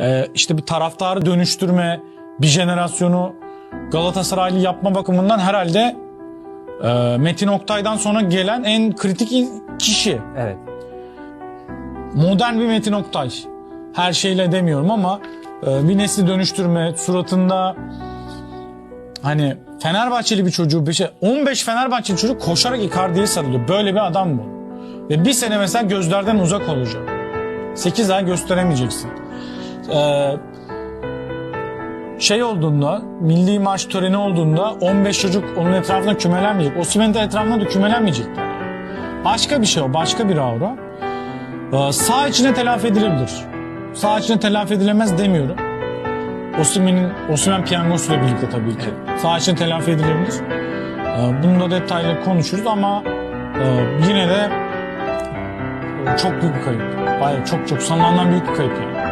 e, işte bir taraftarı dönüştürme, bir jenerasyonu Galatasaraylı yapma bakımından herhalde e, Metin Oktay'dan sonra gelen en kritik kişi. Evet. Modern bir Metin Oktay. Her şeyle demiyorum ama e, bir nesli dönüştürme, suratında hani Fenerbahçeli bir çocuğu, bir şey, 15 Fenerbahçeli çocuk koşarak Icardi'ye sarılıyor. Böyle bir adam bu. Ve bir sene mesela gözlerden uzak olacak. 8 ay gösteremeyeceksin. Ee, şey olduğunda, milli maç töreni olduğunda 15 çocuk onun etrafında kümelenmeyecek. Osimhen'in de etrafında da kümelenmeyecekler. Başka bir şey o, başka bir aura. Ee, sağ içine telafi edilebilir. Sağ içine telafi edilemez demiyorum. Osimhen'in Osimhen piyangosuyla birlikte tabii ki. Sağ içine telafi edilebilir. Ee, bunu da detaylı konuşuruz ama e, yine de e, çok büyük bir kayıp. Bayağı çok çok sanılandan büyük bir kayıp yani.